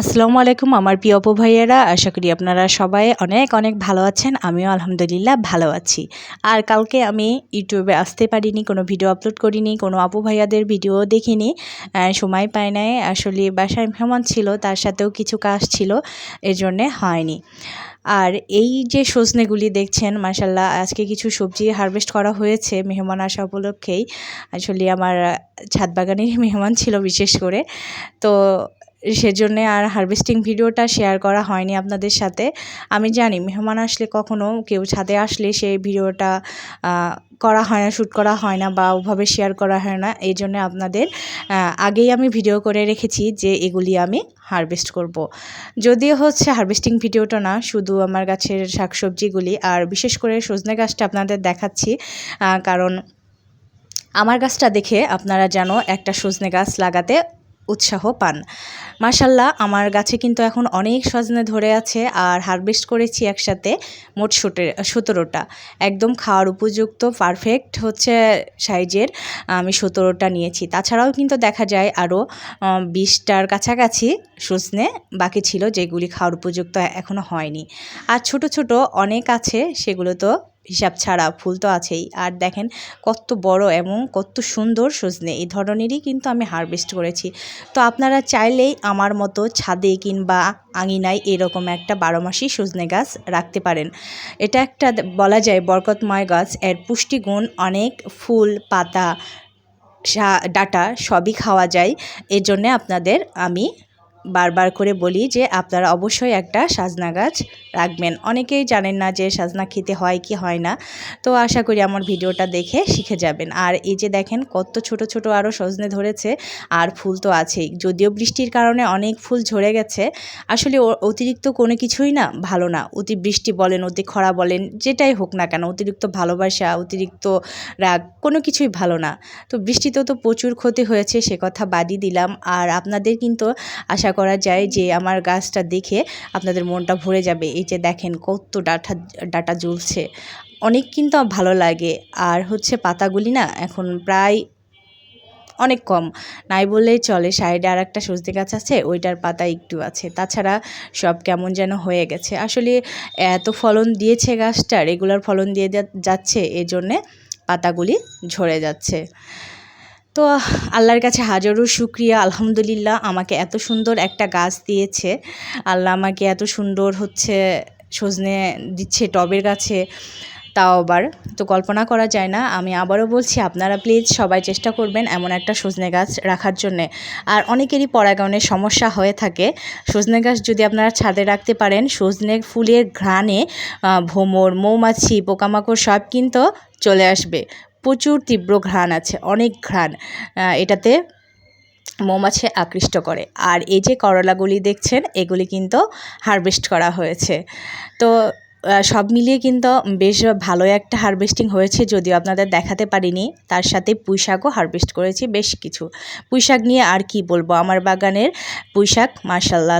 আসসালামু আলাইকুম আমার প্রিয় অপু ভাইয়েরা। আশা করি আপনারা সবাই অনেক অনেক ভালো আছেন। আমিও আলহামদুলিল্লাহ ভালো আছি। আর কালকে আমি ইউটিউবে আসতে পারিনি, কোনো ভিডিও আপলোড করিনি, কোনো আপু ভাইয়াদের ভিডিও দেখিনি। সময় পায় নাই। আসলে বাসায় মেহমান ছিল, তার সাথেও কিছু কাজ ছিল এর জন্যে হয়নি। আর এই যে সজনেগুলি দেখছেন মাসাল্লাহ আজকে কিছু সবজি হারভেস্ট করা হয়েছে মেহমান আসা উপলক্ষেই। আসলে আমার ছাদ বাগানের মেহমান ছিল বিশেষ করে। তো সেজন্যে আর হারভেস্টিং ভিডিওটা শেয়ার করা হয়নি আপনাদের সাথে আমি জানি মেহমান আসলে কখনো কেউ ছাদে আসলে সেই ভিডিওটা করা হয় না শ্যুট করা হয় না বা ওভাবে শেয়ার করা হয় না এই জন্য আপনাদের আগেই আমি ভিডিও করে রেখেছি যে এগুলি আমি হারভেস্ট করব। যদিও হচ্ছে হারভেস্টিং ভিডিওটা না, শুধু আমার গাছের শাকসবজিগুলি আর বিশেষ করে সজনে গাছটা আপনাদের দেখাচ্ছি কারণ আমার গাছটা দেখে আপনারা যেন একটা সজনে গাছ লাগাতে উৎসাহ পান। মাশাল্লাহ, আমার গাছে কিন্তু এখন অনেক সজনে ধরে আছে আর হারভেস্ট করেছি একসাথে মোট সতেরোটা। একদম খাওয়ার উপযুক্ত পারফেক্ট হচ্ছে সাইজের আমি সতেরোটা নিয়েছি। তাছাড়াও কিন্তু দেখা যায় আরও বিশটার কাছাকাছি সজনে বাকি ছিল যেগুলি খাওয়ার উপযুক্ত এখনও হয়নি। আর ছোট ছোট অনেক আছে সেগুলো তো হিসাব ছাড়া ফুল তো আছেই। আর দেখেন কত বড় এবং কত সুন্দর সজনে, এই ধরনেরই কিন্তু আমি হারভেস্ট করেছি। তো আপনারা চাইলেই আমার মতো ছাদে কিংবা আঙিনায় এরকম একটা বারো মাসি সজনে গাছ রাখতে পারেন। এটা একটা বলা যায় বরকতময় গাছ। এর পুষ্টিগুণ অনেক, ফুল, পাতা ডাটা সবই খাওয়া যায়। এর জন্যে আপনাদের আমি বারবার করে বলি যে আপনারা অবশ্যই একটা সাজনা গাছ রাখবেন। অনেকেই জানেন না যে সাজনা খেতে হয় কি হয় না। তো আশা করি আমার ভিডিওটা দেখে শিখে যাবেন। আর এই যে দেখেন কত ছোট ছোট আরও সজনে ধরেছে আর ফুল তো আছেই। যদিও বৃষ্টির কারণে অনেক ফুল ঝরে গেছে, আসলে অতিরিক্ত কোনো কিছুই না, ভালো না। অতি বৃষ্টি বলেন, অতি খরা বলেন, যেটাই হোক না কেন, অতিরিক্ত ভালোবাসা, অতিরিক্ত রাগ, কোনো কিছুই ভালো না। তো বৃষ্টিতেও তো প্রচুর ক্ষতি হয়েছে, সে কথা বাদই দিলাম। আর আপনাদের কিন্তু আশা আশা করা যায় যে আমার গাছটা দেখে আপনাদের মনটা ভরে যাবে। এই যে দেখেন কত ডাটা ডাটা জ্বলছে। অনেক কিন্তু ভালো লাগে। আর হচ্ছে পাতাগুলি না এখন প্রায় অনেক কম। নাই বললেই চলে, সাইডে আর একটা সজনে গাছ আছে, ওইটার পাতা একটু আছে। তাছাড়া সব কেমন যেন হয়ে গেছে। আসলে এত ফলন দিয়েছে গাছটা, রেগুলার ফলন দিয়ে যাচ্ছে, এজন্যে পাতাগুলি ঝরে যাচ্ছে। তো আল্লাহর কাছে হাজারো শুক্রিয়া, আলহামদুলিল্লাহ আমাকে এত সুন্দর একটা গাছ দিয়েছে। আল্লাহ আমাকে এত সুন্দর হচ্ছে সজনে দিচ্ছে টবের গাছে, তাও আবার। তো কল্পনা করা যায় না, আমি আবারও বলছি, আপনারা প্লিজ সবাই চেষ্টা করবেন এমন একটা সজনে গাছ রাখার জন্যে। আর অনেকেরই পরাগণের সমস্যা হয়ে থাকে। সজনে গাছ যদি আপনারা ছাদে রাখতে পারেন, সজনে ফুলের ঘ্রাণে ভোমর, মৌমাছি, পোকামাকড় সব কিন্তু চলে আসবে। প্রচুর তীব্র ঘ্রাণ আছে, অনেক ঘ্রাণ এটাতে মৌমাছি আকৃষ্ট করে। আর এই যে করলাগুলি দেখছেন, এগুলি কিন্তু হারভেস্ট করা হয়েছে। তো সব মিলিয়ে কিন্তু বেশ ভালো একটা হারভেস্টিং হয়েছে, যদিও আপনাদের দেখাতে পারিনি। তার সাথে পুঁইশাকও হারভেস্ট করেছি বেশ কিছু। পুঁইশাক নিয়ে আর কি বলব? আমার বাগানের পুঁইশাক মার্শাল্লাহ